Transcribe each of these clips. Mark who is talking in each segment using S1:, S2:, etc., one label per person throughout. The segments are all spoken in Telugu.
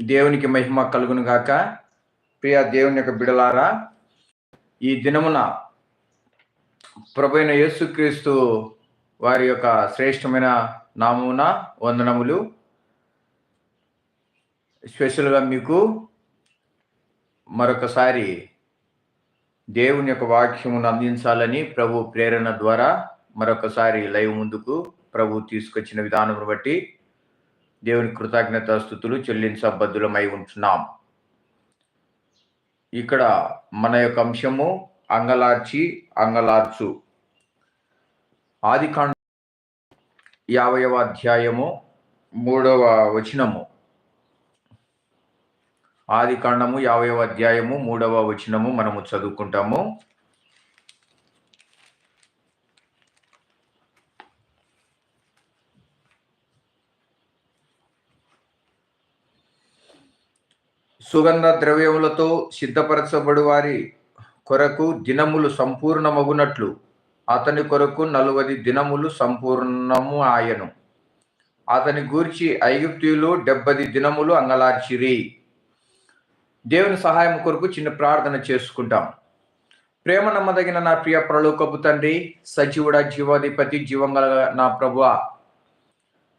S1: దేవునికి మహిమ కలుగును గాక. ప్రియ దేవుని యొక్క బిడలారా ఈ దినమున ప్రభైన యేసుక్రీస్తు వారి యొక్క శ్రేష్టమైన నామమున వందనములు. స్పెషల్గా మీకు మరొకసారి దేవుని యొక్క వాక్యమును అందించాలని ప్రభు ప్రేరణ ద్వారా మరొకసారి లైవ్ ముందుకు ప్రభు తీసుకొచ్చిన విధానం బట్టి దేవుని కృతజ్ఞత స్థుతులు చెల్లించబద్దులమై ఉంటున్నాం. ఇక్కడ మన యొక్క అంశము అంగలార్చి అంగలార్చు. ఆది కాండ యాభైవ అధ్యాయము మూడవ వచనము. ఆది కాండము యాభైవ అధ్యాయము మూడవ వచనము మనము చదువుకుంటాము. సుగంధ ద్రవ్యములతో సిద్ధపరచబడి వారి కొరకు దినములు సంపూర్ణమగునట్లు అతని కొరకు నలువది దినములు సంపూర్ణము ఆయను. అతని గూర్చి ఐగుప్తీయులు డెబ్బది దినములు అంగలార్చిరి. దేవుని సహాయం కొరకు చిన్న ప్రార్థన చేసుకుంటాం. ప్రేమ నమ్మదగిన నా ప్రియ ప్రలోకపు తండ్రి సజీవుడ జీవాధిపతి జీవంగల నా ప్రభువ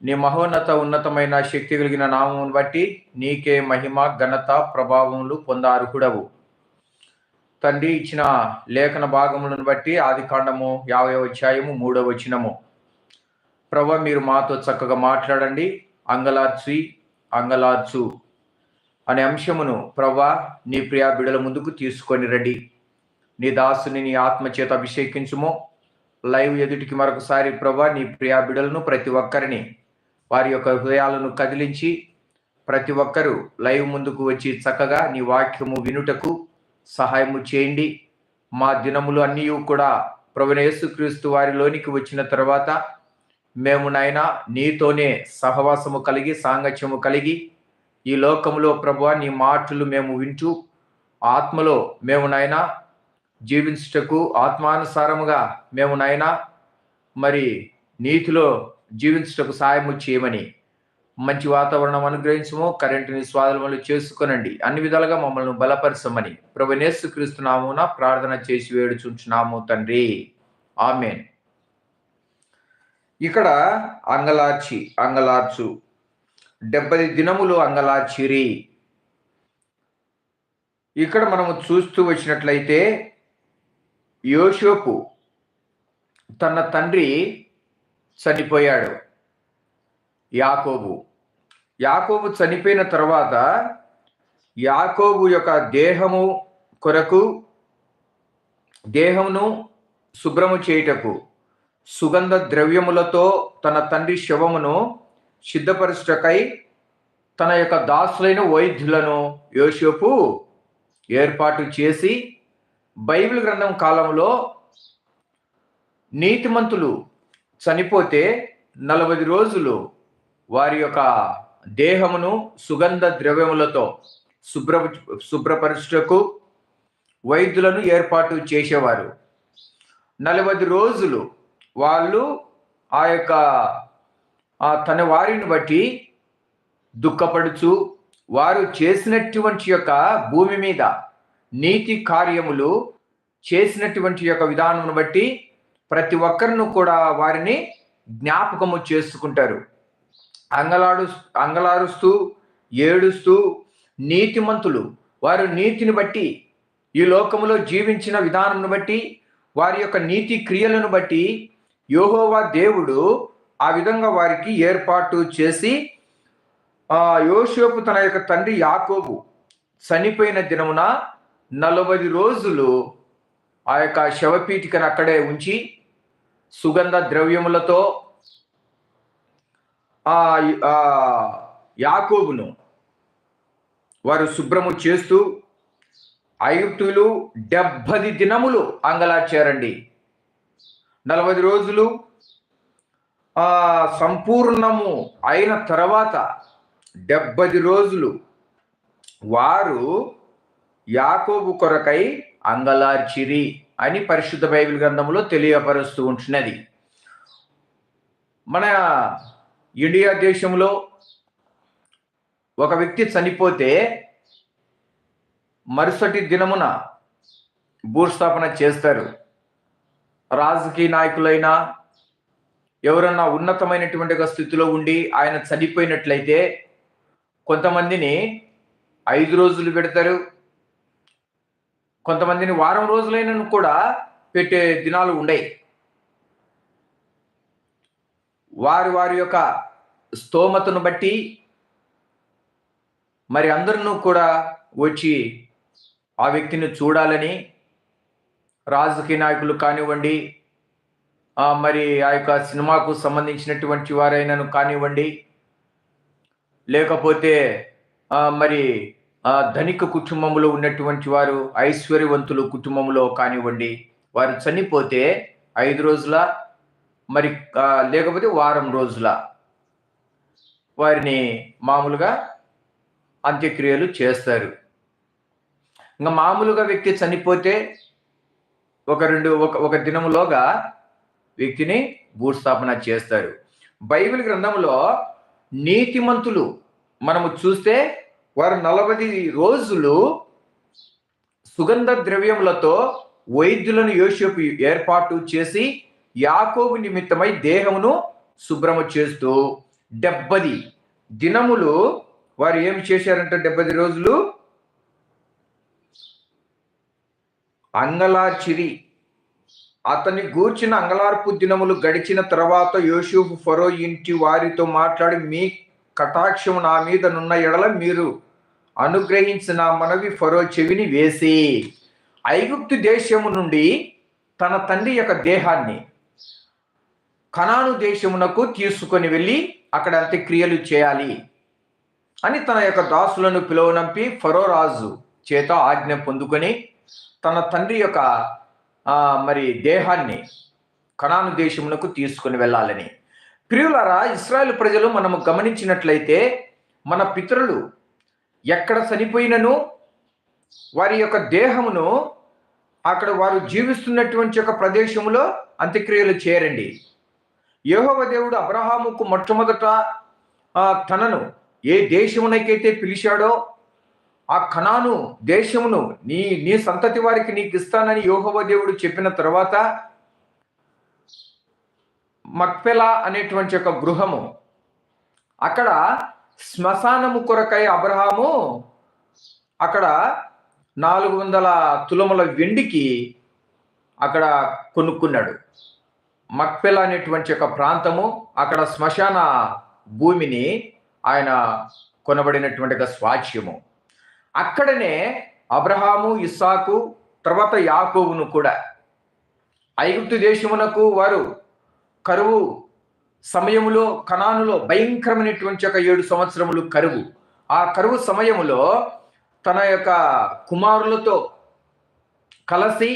S1: నీ మహోన్నత ఉన్నతమైన శక్తి కలిగిన నామమును బట్టి నీకే మహిమ ఘనత ప్రభావములు పొందార్హుడవు తండ్రి ఇచ్చిన లేఖన భాగములను బట్టి ఆది కాండము యాభై అధ్యాయము మూడవ వచనము. ప్రభ మీరు మాతో చక్కగా మాట్లాడండి. అంగలార్చి అంగలార్చు అనే అంశమును ప్రభా నీ ప్రియా బిడల ముందుకు తీసుకొని రండి. నీ దాసుని నీ ఆత్మ చేత అభిషేకించుము. లైవ్ ఎదుటికి మరొకసారి ప్రభా నీ ప్రియా బిడలను ప్రతి ఒక్కరిని వారి యొక్క హృదయాలను కదిలించి ప్రతి ఒక్కరూ లైవ్ ముందుకు వచ్చి చక్కగా నీ వాక్యము వినుటకు సహాయము చేయండి. మా దినములు అన్నీ కూడా ప్రభుని వారిలోనికి వచ్చిన తర్వాత మేము నాయన నీతోనే సహవాసము కలిగి సాంగత్యము కలిగి ఈ లోకములో ప్రభు నీ మాటలు మేము వింటూ ఆత్మలో మేము నాయన జీవించుటకు ఆత్మానుసారముగా మేము నాయన మరి నీతిలో జీవించుటకు సాయము చేయమని మంచి వాతావరణం అనుగ్రహించము కరెంటుని స్వాధీనములు చేసుకునండి. అన్ని విధాలుగా మమ్మల్ని బలపరచమని ప్రభు నేసుక్రీస్తున్నామున ప్రార్థన చేసి వేడుచుంటున్నాము తండ్రి. ఆమెన్. ఇక్కడ అంగలార్చి అంగలార్చు డెబ్బై దినములు అంగలార్చిరి. ఇక్కడ మనము చూస్తూ వచ్చినట్లయితే యోషోపు తన తండ్రి చనిపోయాడు. యాకోబు. యాకోబు చనిపోయిన తర్వాత యాకోబు యొక్క దేహము కొరకు దేహమును శుభ్రము చేయుటకు సుగంధ ద్రవ్యములతో తన తండ్రి శవమును సిద్ధపరచుటకై తన యొక్క దాసులైన వైద్యులను యోసేపు ఏర్పాటు చేసి బైబిల్ గ్రంథం కాలంలో నీతిమంతులు చనిపోతే నలభై రోజులు వారి యొక్క దేహమును సుగంధ ద్రవ్యములతో శుభ్ర శుభ్రపరచుటకు వైద్యులను ఏర్పాటు చేసేవారు. నలభై రోజులు వాళ్ళు ఆ యొక్క తన వారిని బట్టి దుఃఖపడుచు వారు చేసినటువంటి యొక్క భూమి మీద నీతి కార్యములు చేసినటువంటి యొక్క విధానమును బట్టి ప్రతి ఒక్కరిను కూడా వారిని జ్ఞాపకము చేసుకుంటారు. అంగలాడు అంగలారుస్తూ ఏడుస్తూ నీతిమంతులు. వారు నీతిని బట్టి ఈ లోకములో జీవించిన విధానంను బట్టి వారి యొక్క నీతి క్రియలను బట్టి యోహోవా దేవుడు ఆ విధంగా వారికి ఏర్పాటు చేసి యోషోపు తన యొక్క తండ్రి యాకోబు చనిపోయిన దినమున నలభై రోజులు ఆ యొక్క శవపీఠికను అక్కడే ఉంచి సుగంధ ద్రవ్యములతో ఆ యాకోబును వారు శుభ్రము చేస్తూ ఐగుప్తులు డెబ్బది దినములు అంగలార్చారండి నలభై రోజులు సంపూర్ణము అయిన తర్వాత డెబ్బది రోజులు వారు యాకోబు కొరకై అంగలార్చిరి. అని పరిశుద్ధ బైబిల్ గ్రంథంలో తెలియపరుస్తూ ఉంటున్నది. మన ఇండియా దేశంలో ఒక వ్యక్తి చనిపోతే మరుసటి దినమున భూస్థాపన చేస్తారు. రాజకీయ నాయకులైనా ఎవరన్నా ఉన్నతమైనటువంటి ఒక స్థితిలో ఉండి ఆయన చనిపోయినట్లయితే కొంతమందిని ఐదు రోజులు పెడతారు కొంతమందిని వారం రోజులైన కూడా పెట్టే దినాలు ఉండయి. వారి వారి యొక్క స్తోమతను బట్టి మరి అందరినూ కూడా వచ్చి ఆ వ్యక్తిని చూడాలని రాజకీయ నాయకులు కానివ్వండి మరి ఆ యొక్క సినిమాకు సంబంధించినటువంటి వారైనను కానివ్వండి లేకపోతే మరి ధనిక కుటుంబంలో ఉన్నటువంటి వారు ఐశ్వర్యవంతులు కుటుంబంలో కానివ్వండి వారు చనిపోతే ఐదు రోజుల మరి లేకపోతే వారం రోజుల వారిని మామూలుగా అంత్యక్రియలు చేస్తారు. ఇంకా మామూలుగా వ్యక్తి చనిపోతే ఒక రెండు ఒక ఒక దినములోగా వ్యక్తిని భూస్థాపన చేస్తారు. బైబిల్ గ్రంథంలో నీతిమంతులు మనము చూస్తే వారు నలభై రోజులు సుగంధ ద్రవ్యములతో వైద్యులను యోసేపు ఏర్పాటు చేసి యాకోబు నిమిత్తమై దేహమును శుభ్రము చేస్తూ డెబ్బది దినములు వారు ఏమి చేశారంటే డెబ్బది రోజులు? అంగలార్చిరి. అతని గూర్చిన అంగలార్పు దినములు గడిచిన తర్వాత యోసేపు ఫరో ఇంటి వారితో మాట్లాడి మీ కటాక్షము నా మీద నున్న ఎడల మీరు అనుగ్రహించిన మనవి ఫరో చెవిని వేసి ఐగుప్తు దేశము నుండి తన తండ్రి యొక్క దేహాన్ని కనాను దేశమునకు తీసుకొని వెళ్ళి అక్కడ అంత్యక్రియలు చేయాలి అని తన యొక్క దాసులను పిలువనంపి ఫరో రాజు చేత ఆజ్ఞ పొందుకొని తన తండ్రి యొక్క మరి దేహాన్ని కణాను దేశమునకు తీసుకొని వెళ్ళాలని. ప్రియులారా ఇస్రాయల్ ప్రజలు మనము గమనించినట్లయితే మన పితరులు ఎక్కడ చనిపోయినను వారి యొక్క దేహమును అక్కడ వారు జీవిస్తున్నటువంటి యొక్క ప్రదేశములో అంత్యక్రియలు చేయరండి. యహోవ దేవుడు అబ్రహాముకు మొట్టమొదట తనను ఏ దేశమునకైతే పిలిచాడో ఆ కణాను దేశమును నీ నీ సంతతి వారికి నీకు ఇస్తానని యోహవ దేవుడు చెప్పిన తర్వాత మక్పెలా అనేటువంటి ఒక గృహము అక్కడ శ్మశానము కొరకై అబ్రహాము అక్కడ నాలుగు వందల తులముల వెండికి అక్కడ కొనుక్కున్నాడు. మక్పెలా అనేటువంటి ఒక ప్రాంతము అక్కడ శ్మశాన భూమిని ఆయన కొనబడినటువంటి ఒక స్వాచ్యము అక్కడనే అబ్రహాము ఇస్సాకు తర్వాత యాకోవును కూడా. ఐగుప్తు దేశమునకు వారు కరువు సమయములో కణానులో భయంకరమైనటువంటి ఒక ఏడు సంవత్సరములు కరువు. ఆ కరువు సమయములో తన యొక్క కుమారులతో కలిసి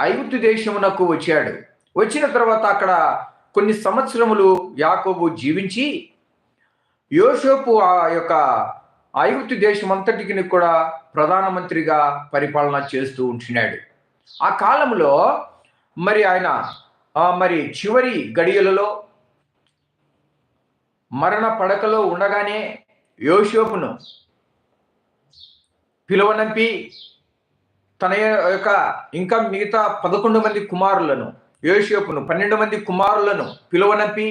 S1: ఐగుప్తు దేశమునకు వచ్చాడు. వచ్చిన తర్వాత అక్కడ కొన్ని సంవత్సరములు యాకోబు జీవించి యోషోపు ఆ యొక్క ఐగుప్తు దేశం అంతటికి కూడా ప్రధానమంత్రిగా పరిపాలన చేస్తూ ఉంటున్నాడు ఆ కాలంలో మరి ఆయన మరి చివరి గడియలలో మరణ పడకలో ఉండగానే యోషోపును పిలువనంపి తన యొక్క ఇంకా మిగతా పదకొండు మంది కుమారులను యోషోపును పన్నెండు మంది కుమారులను పిలువనంపి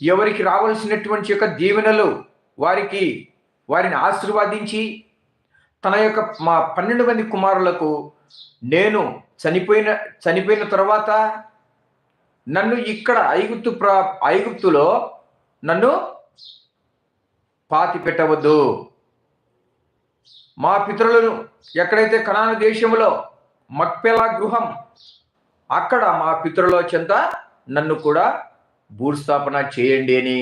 S1: ఎవరికి రావాల్సినటువంటి యొక్క దీవెనలు వారికి వారిని ఆశీర్వాదించి తన యొక్క మా పన్నెండు మంది కుమారులకు నేను చనిపోయిన చనిపోయిన తర్వాత నన్ను ఇక్కడ ఐగుప్తు ప్ర ఐగుప్తులో నన్ను పాతి పెట్టవద్దు. మా పితరులను ఎక్కడైతే కణాను దేశంలో మక్పెలా గృహం అక్కడ మా పితరుల చెంత నన్ను కూడా భూస్థాపన చేయండి అని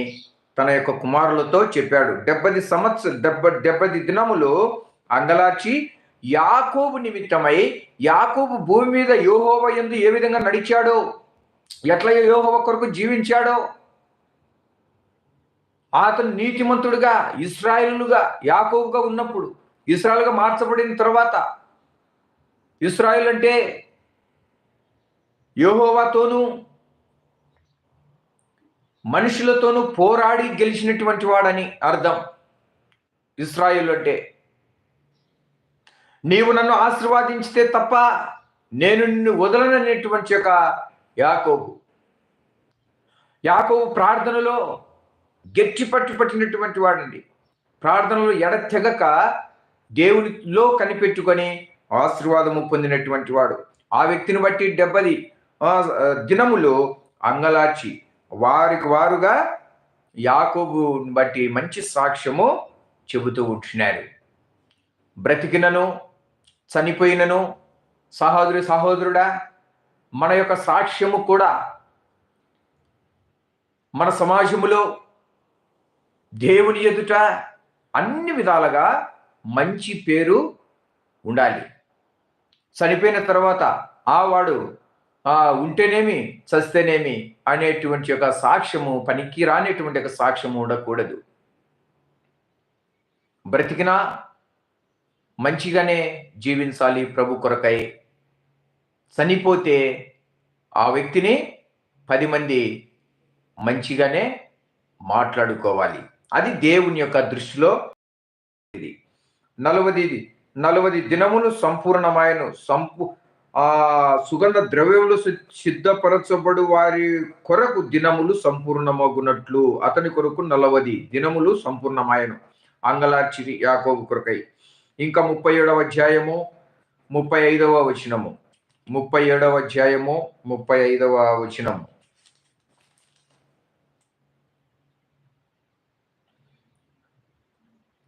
S1: తన యొక్క కుమారులతో చెప్పాడు. డెబ్బది సంవత్సరం డెబ్బ డెబ్బది దినములు అంగలార్చి యాకోబు నిమిత్తమై యాకోబు భూమి మీద యోహోవ ఎందు ఏ విధంగా నడిచాడో ఎట్లా యోహోవ కొరకు జీవించాడో అతను నీతిమంతుడుగా ఇస్రాయేలుగా యాకోబుగా ఉన్నప్పుడు ఇస్రాయల్గా మార్చబడిన తర్వాత ఇస్రాయల్ అంటే యోహోవాతోనూ మనుషులతోనూ పోరాడి గెలిచినటువంటి వాడని అర్థం. ఇస్రాయిల్ అంటే నీవు నన్ను ఆశీర్వాదించితే తప్ప నేను నిన్ను వదలననేటువంటి యొక్క యాకోబు. యాకోబు ప్రార్థనలో గట్టి పట్టు పట్టినటువంటి వాడండి. ప్రార్థనలు ఎడతెగక దేవునిలో కనిపెట్టుకొని ఆశీర్వాదము పొందినటువంటి వాడు. ఆ వ్యక్తిని బట్టి డెబ్బది దినములు అంగలార్చి వారికి వారుగా యాకోబుని బట్టి మంచి సాక్ష్యము చెబుతూ ఉంటున్నారు. బ్రతికినను చనిపోయినను సహోదరి సహోదరుడా మన యొక్క సాక్ష్యము కూడా మన సమాజములో దేవుని ఎదుట అన్ని విధాలుగా మంచి పేరు ఉండాలి. చనిపోయిన తర్వాత ఆ వాడు ఉంటేనేమి చస్తేనేమి అనేటువంటి ఒక సాక్ష్యము పనికి రానేటువంటి ఒక సాక్ష్యము ఉండకూడదు. బ్రతికినా మంచిగానే జీవించాలి ప్రభు కొరకై. చనిపోతే ఆ వ్యక్తిని పది మంది మంచిగానే మాట్లాడుకోవాలి. అది దేవుని యొక్క దృష్టిలో ఇది. నలవది నలవది దినములు సంపూర్ణమాయను. సంపు ఆ సుగంధ ద్రవ్యములు సిద్ధపరచబడు వారి కొరకు దినములు సంపూర్ణమగునట్లు. అతని కొరకు నలవది దినములు సంపూర్ణమాయను. అంగలార్చిరి యాకోబు కొరకై. ఇంకా ముప్పై ఏడవ అధ్యాయము ముప్పై ఐదవ వచనము. ముప్పై ఏడవ అధ్యాయము ముప్పై ఐదవ వచనము.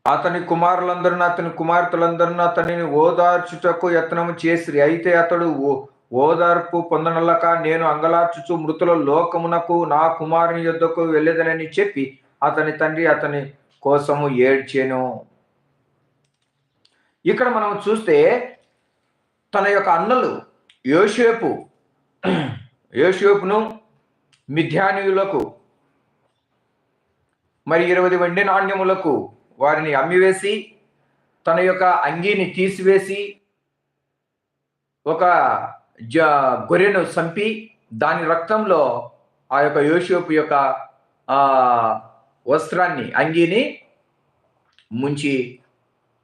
S1: అతని కుమారులందరూ అతని కుమార్తెలందరూ అతనిని ఓదార్చుటకు యత్నము చేసిరి. అయితే అతడు ఓ- ఓదార్పు పొందనలక నేను అంగలార్చుచు మృతుల లోకమునకు నా కుమారుని యుద్ధకు వెళ్ళేదనని చెప్పి అతని తండ్రి అతని కోసము ఏడ్చేను. ఇక్కడ మనం చూస్తే తన యొక్క అన్నలు యోషేపు యోషేపును మిథ్యానీయులకు మరి ఇరవై వెండి నాణ్యములకు వారిని అమ్మివేసి తన యొక్క అంగీని తీసివేసి ఒక జ గొర్రెను చంపి దాని రక్తంలో ఆ యొక్క యోషోపు యొక్క వస్త్రాన్ని అంగీని ముంచి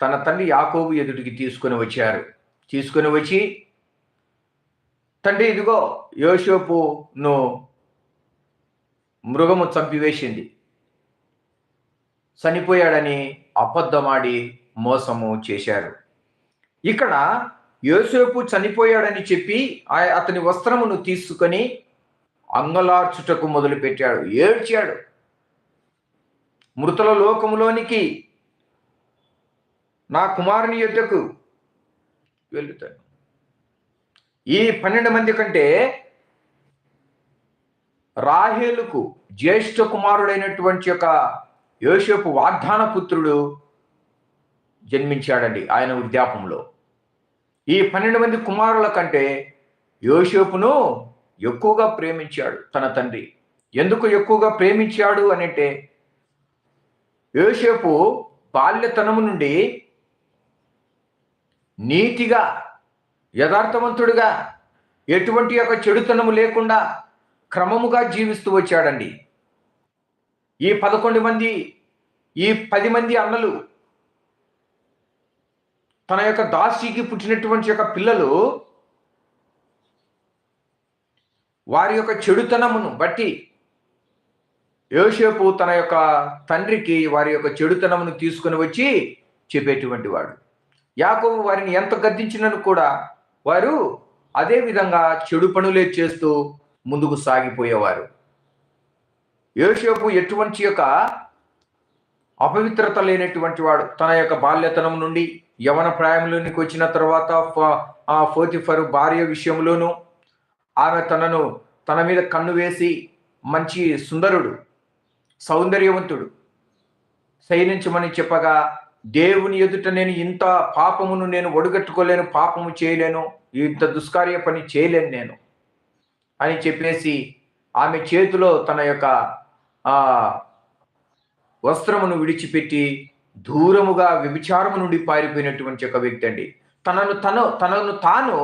S1: తన తండ్రి యాకోబు ఎదుటికి తీసుకొని వచ్చారు. తీసుకొని వచ్చి తండ్రి ఇదిగో యోషోపును మృగము చంపివేసింది. చనిపోయాడని అబద్ధమాడి మోసము చేశారు. ఇక్కడ యోసేపు చనిపోయాడని చెప్పి ఆ- అతని వస్త్రమును తీసుకొని అంగలార్చుటకు మొదలుపెట్టాడు ఏడ్చాడు. మృతుల లోకములోనికి నా కుమారుని యుద్ధకు వెళ్తాను ఈ పన్నెండు మంది కంటే రాహేలుకు జ్యేష్ఠ కుమారుడైనటువంటి యొక్క యోసేపు వాగ్దాన పుత్రుడు జన్మించాడండి ఆయన వృద్ధాపంలో ఈ పన్నెండు మంది కుమారుల కంటే యోసేపును ఎక్కువగా ప్రేమించాడు తన తండ్రి. ఎందుకు ఎక్కువగా ప్రేమించాడు అనంటే యోసేపు బాల్యతనము నుండి నీతిగా యథార్థవంతుడుగా ఎటువంటి యొక్క చెడుతనము లేకుండా క్రమముగా జీవిస్తూ వచ్చాడండి. ఈ పదకొండు మంది ఈ పది మంది అన్నలు తన యొక్క దాసికి పుట్టినటువంటి యొక్క పిల్లలు వారి యొక్క చెడుతనమును బట్టి యోసేపు తన యొక్క తండ్రికి వారి యొక్క చెడుతనమును తీసుకుని వచ్చి చెప్పేటువంటి వాడు. యాకోబు వారిని ఎంత గద్దించినను కూడా వారు అదే విధంగా చెడు పనులే చేస్తూ ముందుకు సాగిపోయేవారు. యోసేపు ఎటువంటి యొక్క అపవిత్రత లేనటువంటి వాడు తన యొక్క బాల్యతనం నుండి యవన ప్రాయంలోనికి వచ్చిన తర్వాత ఆ ఫోతిఫర్ భార్య విషయంలోనూ ఆమె తనను తన మీద కన్ను వేసి మంచి సుందరుడు సౌందర్యవంతుడు శయనించమని చెప్పగా దేవుని ఎదుట నేను ఇంత పాపమును నేను ఒడుగట్టుకోలేను పాపము చేయలేను ఇంత దుష్కార్య పని చేయలేను నేను అని చెప్పేసి ఆమె చేతిలో తన యొక్క ఆ వస్త్రమును విడిచిపెట్టి దూరముగా వ్యభిచారము నుండి పారిపోయినటువంటి ఒక వ్యక్తి అండి. తనను తను తనను తాను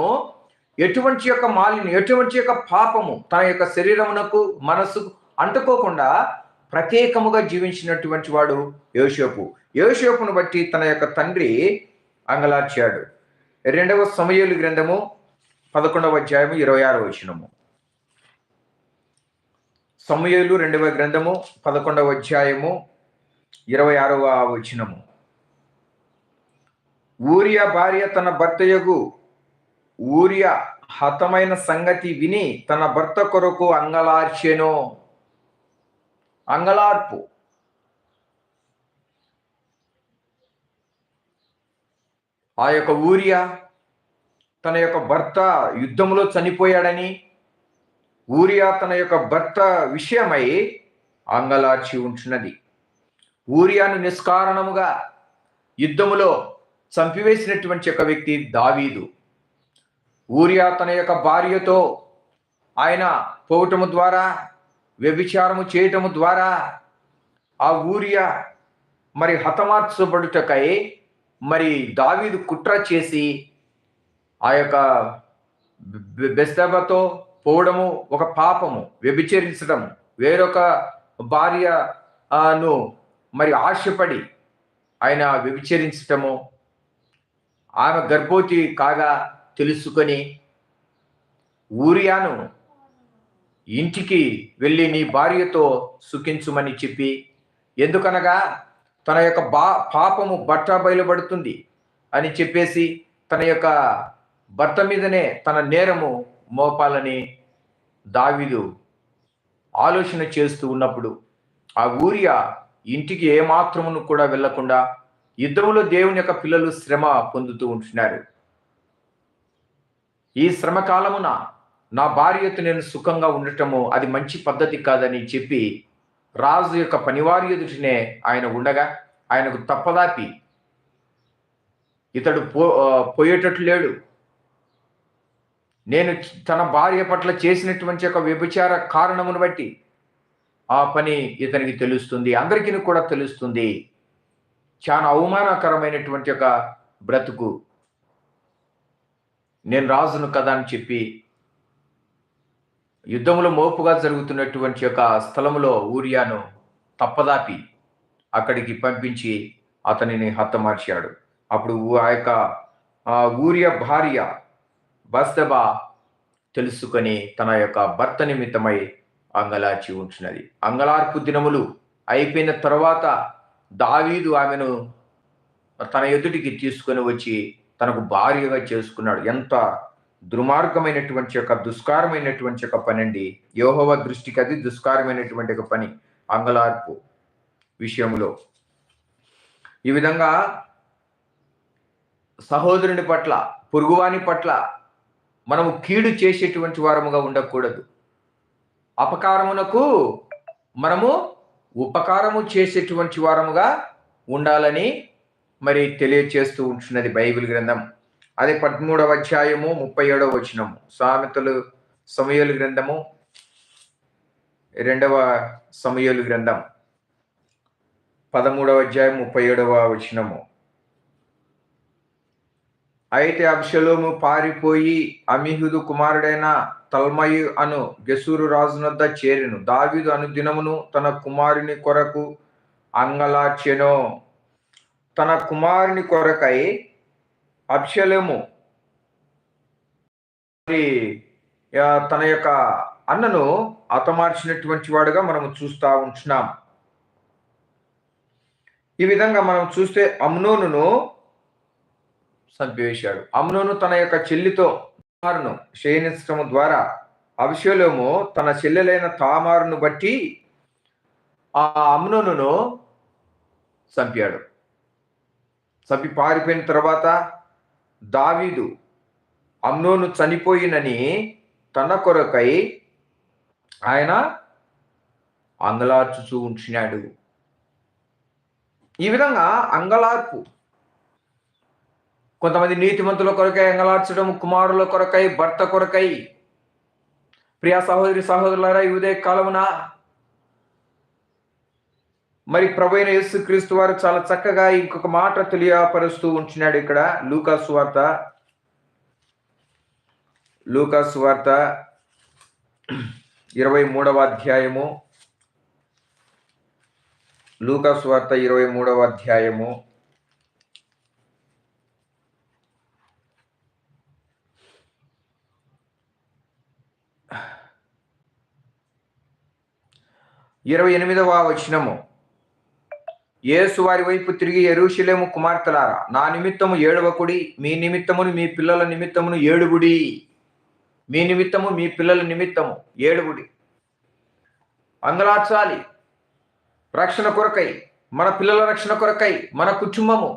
S1: ఎటువంటి యొక్క మాలిని ఎటువంటి యొక్క పాపము తన యొక్క శరీరమునకు మనస్సుకు అంటుకోకుండా ప్రత్యేకముగా జీవించినటువంటి వాడు యోషోపు యోషోపును బట్టి తన యొక్క తండ్రి అంగలార్చాడు రెండవ సమయలు గ్రంథము పదకొండవ అధ్యాయము ఇరవై ఆరో వచనము. సమయలు రెండవ గ్రంథము పదకొండవ అధ్యాయము ఇరవై ఆరవ వచనము. ఊరియా భార్య తన భర్తయగు ఊరియా హతమైన సంగతి విని తన భర్త కొరకు అంగలార్చెను. అంగలార్పు. ఆ యొక్క ఊరియా తన యొక్క భర్త యుద్ధంలో చనిపోయాడని ఊరియా తన యొక్క భర్త విషయమై అంగలార్చి ఉంటున్నది ఊరియాను నిష్కారణముగా యుద్ధములో చంపివేసినటువంటి ఒక వ్యక్తి దావీదు. ఊరియా తన యొక్క భార్యతో ఆయన పోవటము ద్వారా వ్యభిచారము చేయటము ద్వారా ఆ ఊరియా మరి హతమార్చబడుటకై మరి దావీదు కుట్ర చేసి ఆ యొక్క బెస్తబతో పోవడము ఒక పాపము వ్యభిచరించడం వేరొక భార్యను మరి ఆశపడి ఆయన వ్యభిచరించటము ఆమె గర్భవతి కాగా తెలుసుకొని ఊరియాను ఇంటికి వెళ్ళి నీ భార్యతో సుఖించుమని చెప్పి ఎందుకనగా తన యొక్క బా పాపము బట్ట బయలుపడుతుంది అని చెప్పేసి తన యొక్క భర్త మీదనే తన నేరము మోపాలని దావిదు ఆలోచన చేస్తూ ఉన్నప్పుడు ఆ ఊరియా ఇంటికి ఏమాత్రమును కూడా వెళ్ళకుండా యుద్ధములో దేవుని యొక్క పిల్లలు శ్రమ పొందుతూ ఉంటున్నారు. ఈ శ్రమ కాలమున నా భార్యతో నేను సుఖంగా ఉండటము అది మంచి పద్ధతి కాదని చెప్పి రాజు యొక్క పనివారి ఎదుటినే ఆయన ఉండగా ఆయనకు తప్పదాపి ఇతడు పో పోయేటట్లు లేడు. నేను తన భార్య పట్ల చేసినటువంటి ఒక వ్యభిచార కారణమును బట్టి ఆ పని ఇతనికి తెలుస్తుంది అందరికీ కూడా తెలుస్తుంది. చాలా అవమానకరమైనటువంటి ఒక బ్రతుకు. నేను రాజును కదా అని చెప్పి యుద్ధంలో మోపుగా జరుగుతున్నటువంటి యొక్క స్థలములో ఊరియాను తప్పదాపి అక్కడికి పంపించి అతనిని హతమార్చాడు అప్పుడు ఆ యొక్క ఊరియా భార్య బస్తబా తెలుసుకొని తన యొక్క భర్త నిమిత్తమై అంగలార్చి ఉంచినది. అంగలార్పు దినములు అయిపోయిన తర్వాత దావీదు ఆమెను తన ఎదుటికి తీసుకొని వచ్చి తనకు భార్యగా చేసుకున్నాడు. ఎంత దుర్మార్గమైనటువంటి యొక్క దుష్కారమైనటువంటి యొక్క పని అండి యోహవ దృష్టికి అది దుష్కారమైనటువంటి ఒక పని అంగలార్పు విషయంలో ఈ విధంగా సహోదరుని పట్ల పొరుగువాని పట్ల మనము కీడు చేసేటువంటి వారముగా ఉండకూడదు. అపకారమునకు మనము ఉపకారము చేసేటువంటి వారముగా ఉండాలని మరి తెలియచేస్తూ ఉంటున్నది బైబిల్ గ్రంథం. అదే పదమూడవ అధ్యాయము ముప్పై ఏడవ వచనము. సామెతలు సమయలు గ్రంథము రెండవ సమయలు గ్రంథం. పదమూడవ అధ్యాయం ముప్పై ఏడవ వచనము. అయితే అబ్షలోము పారిపోయి అమిహుదు కుమారుడైన తల్మయు అను గెసూరు రాజునొద్ద చేరెను. దావిదు అనుదినమును తన కుమారుని కొరకు అంగలార్చెను. తన కుమారుని కొరకై అబ్షలేము తన యొక్క అన్నను అతమార్చినటువంటి వాడుగా మనం చూస్తూ ఉంటున్నాం. ఈ విధంగా మనం చూస్తే అమ్నోనును చంపివేశాడు అమ్నోను తన యొక్క చెల్లితో తామారును క్షయించడం ద్వారా అభిషేలోము తన చెల్లెలైన తామారును బట్టి ఆ అమ్నోనును చంపాడు. చంపి పారిపోయిన తర్వాత దావీదు అమ్నోను చనిపోయినని తన కొరకై ఆయన అంగలార్చుచూ ఉంచినాడు. ఈ విధంగా అంగలార్పు కొంతమంది నీతిమంతుల కొరకై అంగలార్చడం కుమారుల కొరకై భర్త కొరకై. ప్రియా సహోదరి సహోదరులారా ఈ ఉదయ కాలమున మరి ప్రభైన యేసు క్రీస్తు వారు చాలా చక్కగా ఇంకొక మాట తెలియపరుస్తూ ఉంటున్నాడు ఇక్కడ. లూకాస్ వార్త. లూకాస్ వార్త ఇరవై మూడవ అధ్యాయము. లూకాస్ వార్త ఇరవై మూడవ అధ్యాయము. ఇరవై ఎనిమిదవ వచనము. యేసు వారి వైపు తిరిగి ఎరుషులేము కుమార్తెలారా నా నిమిత్తము ఏడవకుడి మీ నిమిత్తమును మీ పిల్లల నిమిత్తమును ఏడుగుడి. మీ నిమిత్తము మీ పిల్లల నిమిత్తము ఏడుగుడి. అంగలార్చాలి రక్షణ కొరకై మన పిల్లల రక్షణ కొరకై మన కుటుంబము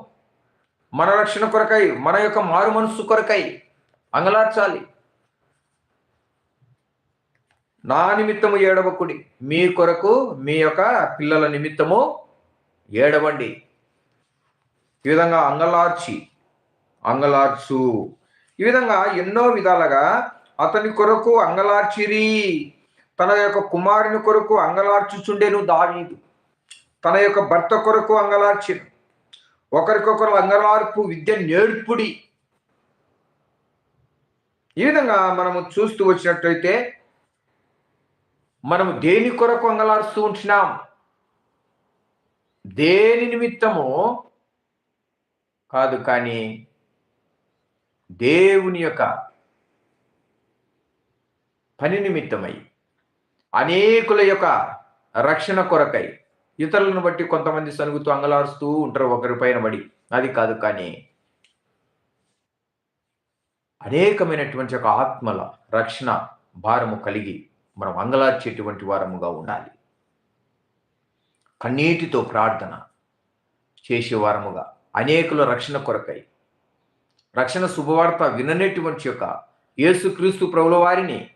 S1: మన రక్షణ కొరకై మన యొక్క మారు మనస్సు కొరకై అంగలార్చాలి నా నిమిత్తము ఏడవకుడి. మీ కొరకు మీ యొక్క పిల్లల నిమిత్తము ఏడవండి. ఈ విధంగా అంగలార్చి అంగలార్చు. ఈ విధంగా ఎన్నో విధాలుగా అతని కొరకు అంగలార్చిరి. తన యొక్క కుమారుని కొరకు అంగలార్చుచుండేను దావీదు. తన యొక్క భర్త కొరకు అంగలార్చి ఒకరికొకరు అంగలార్పు విద్య నేర్పుడి. ఈ విధంగా మనము చూస్తూ వచ్చినట్టయితే మనము దేని కొరకు అంగలారుస్తూ ఉంటున్నాం? దేని నిమిత్తము కాదు కానీ దేవుని యొక్క పని నిమిత్తమై అనేకుల యొక్క రక్షణ కొరకై ఇతరులను బట్టి కొంతమంది సనుగుతూ అంగలారుస్తూ ఉంటారు ఒకరి పైన పడి. అది కాదు కానీ అనేకమైనటువంటి ఒక ఆత్మల రక్షణ భారము కలిగి మనం అంగలార్చేటువంటి వారముగా ఉండాలి. కన్నీటితో ప్రార్థన చేసేవారముగా అనేకుల రక్షణ కొరకై రక్షణ శుభవార్త విననేటువంటి యొక్క యేసుక్రీస్తు ప్రభుల వారిని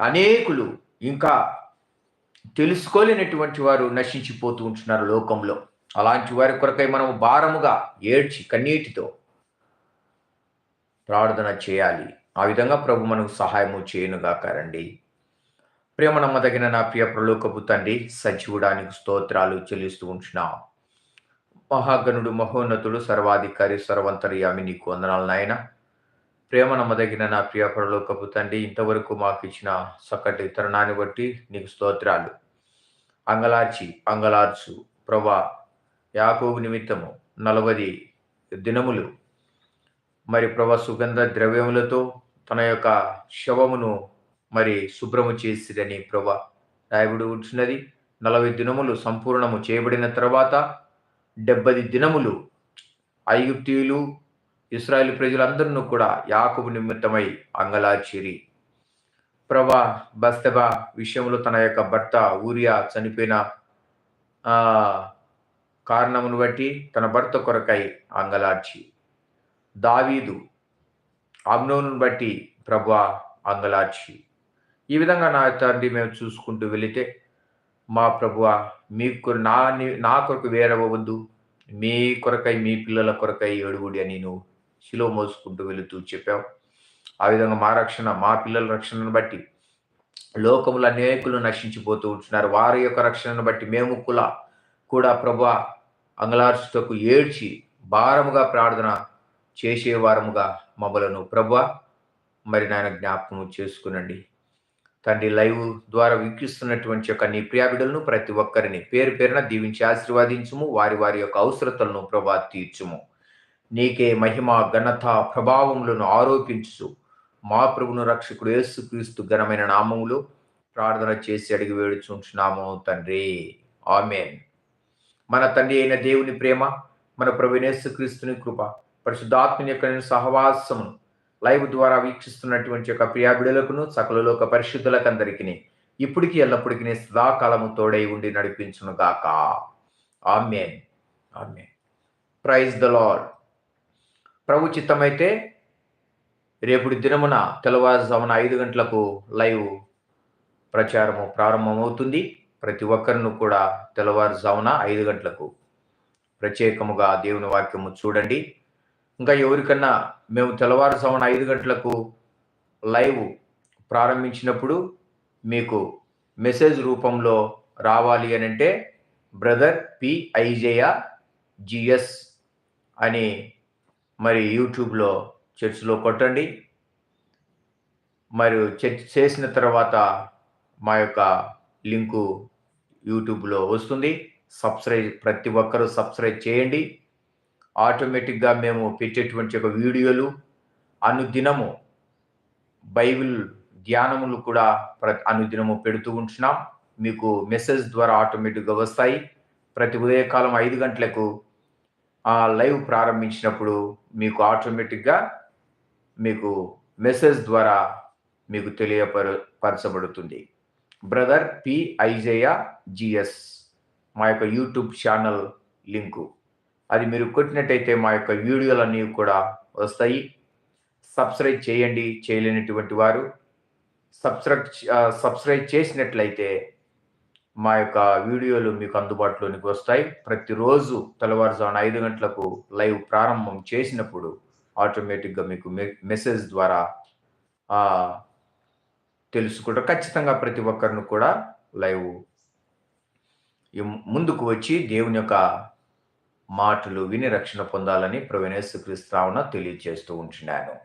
S1: అనేకులు ఇంకా తెలుసుకోలేనటువంటి వారు నశించిపోతూ ఉంటున్నారు లోకంలో. అలాంటి వారి కొరకై మనం భారముగా ఏడ్చి కన్నీటితో ప్రార్థన చేయాలి. ఆ విధంగా ప్రభు మనకు సహాయము చేయనుగాకారండి. ప్రేమ నమ్మదగిన నా ప్రియ ప్రలోకపు తండ్రి సజీవుడానికి స్తోత్రాలు చెల్లిస్తూ ఉంటున్నాం. మహాగణుడు మహోన్నతుడు సర్వాధికారి సర్వంతర్యామి నీకు వందనాలు నాయన. ప్రేమ నమ్మదగిన నా ప్రియ ప్రలోకపు తండ్రి ఇంతవరకు మాకు ఇచ్చిన చక్కటి తరుణాన్ని బట్టి నీకు స్తోత్రాలు. అంగలార్చి అంగలార్చు ప్రభా యాకోబు నిమిత్తము నలభై దినములు. మరి ప్రభా సుగంధ ద్రవ్యములతో తన యొక్క శవమును మరి శుభ్రము చేసిరని ప్రభ రాయబడి ఉంటున్నది నలభై దినములు సంపూర్ణము చేయబడిన తర్వాత డెబ్బది దినములు ఐగుప్తీయులు ఇస్రాయేల్ ప్రజలందరినూ కూడా యాకుబు నిమిత్తమై అంగలాచిరి. ప్రభా బస్తబా విషయంలో తన యొక్క భర్త ఊరియా చనిపోయిన కారణమును బట్టి తన భర్త కొరకై అంగలార్చి దావీదు అమ్నోను బట్టి ప్రభా అంగలార్చి. ఈ విధంగా నా తండ్రి మేము చూసుకుంటూ వెళితే మా ప్రభువ మీకు నా నా కొరకు వేరవ్వద్దు. మీ కొరకై మీ పిల్లల కొరకై ఏడుగుడి అని నువ్వు శిలో మోసుకుంటూ వెళుతూ చెప్పావు. ఆ విధంగా మా రక్షణ మా పిల్లల రక్షణను బట్టి లోకములు అనేకులు నశించిపోతూ ఉంటున్నారు. వారి యొక్క రక్షణను బట్టి మేము కుల కూడా ప్రభు అంగలార్చుటకు ఏడ్చి భారముగా ప్రార్థన చేసేవారముగా మమ్మలను. ప్రభు మరి నాయన జ్ఞాపకం చేసుకునండి. తండ్రి లైవ్ ద్వారా వీక్షిస్తున్నటువంటి యొక్క నీ ప్రియాబిడలను ప్రతి ఒక్కరిని పేరు పేరున దీవించి ఆశీర్వాదించుము. వారి వారి యొక్క అవసరతలను ప్రభా తీర్చుము. నీకే మహిమ ఘనత ప్రభావములను ఆరోపించు మా ప్రభును రక్షకుడు యేసుక్రీస్తు ఘనమైన నామములు ప్రార్థన చేసి అడిగి వేడుచుంటున్నాము తండ్రి. ఆమెన్. మన తండ్రి అయిన దేవుని ప్రేమ మన ప్రభునేసుక్రీస్తుని కృప పరిశుద్ధాత్మని యొక్క సహవాసమును లైవ్ ద్వారా వీక్షిస్తున్నటువంటి యొక్క ప్రియాబిడులకును సకలలోక పరిశుద్ధులకు అందరికీ ఇప్పటికీ ఎల్లప్పటికీ సదాకాలము తోడై ఉండి నడిపించును గాక. Amen. Amen. Praise the lord. ప్రభు చిత్తమైతే రేపుడి దినమున తెల్లవారుజామున ఐదు గంటలకు లైవ్ ప్రచారము ప్రారంభమవుతుంది. ప్రతి ఒక్కరిను కూడా తెల్లవారుజామున ఐదు గంటలకు ప్రత్యేకముగా దేవుని వాక్యము చూడండి. ఇంకా ఎవరికన్నా మేము తెల్లవారుజామున ఐదు గంటలకు లైవ్ ప్రారంభించినప్పుడు మీకు మెసేజ్ రూపంలో రావాలి అని అంటే బ్రదర్ పిఐజేయ జిఎస్ అని మరి యూట్యూబ్లో చర్చ్లో కొట్టండి. మరియు చర్చ్ చేసిన తర్వాత మా యొక్క లింకు యూట్యూబ్లో వస్తుంది. సబ్స్క్రైబ్ ప్రతి ఒక్కరూ సబ్స్క్రైబ్ చేయండి. ఆటోమేటిక్గా మేము పెట్టేటువంటి ఒక వీడియోలు అనుదినము బైబిల్ ధ్యానములు కూడా ప్ర అనుదినము పెడుతూ ఉంటున్నాం. మీకు మెసేజ్ ద్వారా ఆటోమేటిక్గా వస్తాయి. ప్రతి ఉదయకాలం ఐదు గంటలకు ఆ లైవ్ ప్రారంభించినప్పుడు మీకు ఆటోమేటిక్గా మీకు మెసేజ్ ద్వారా మీకు తెలియపర పరచబడుతుంది. బ్రదర్ పి ఐజేయ జిఎస్ మా యొక్క యూట్యూబ్ ఛానల్ లింకు. అది మీరు కొట్టినట్టయితే మా యొక్క వీడియోలన్నీ కూడా వస్తాయి. సబ్స్క్రైబ్ చేయండి చేయలేనటువంటి వారు. సబ్స్క్రైబ్ సబ్స్క్రైబ్ చేసినట్లయితే మా యొక్క వీడియోలు మీకు అందుబాటులోనికి వస్తాయి. ప్రతిరోజు తెల్లవారుజామున ఐదు గంటలకు లైవ్ ప్రారంభం చేసినప్పుడు ఆటోమేటిక్గా మీకు మెసేజ్ ద్వారా తెలుసుకుంటారు. ఖచ్చితంగా ప్రతి ఒక్కరిని కూడా లైవ్ ముందుకు వచ్చి దేవుని యొక్క మాటలు విని రక్షణ పొందాలని ప్రవీణేశ్వర క్రీస్తువున తెలియజేస్తూ ఉంటున్నాను.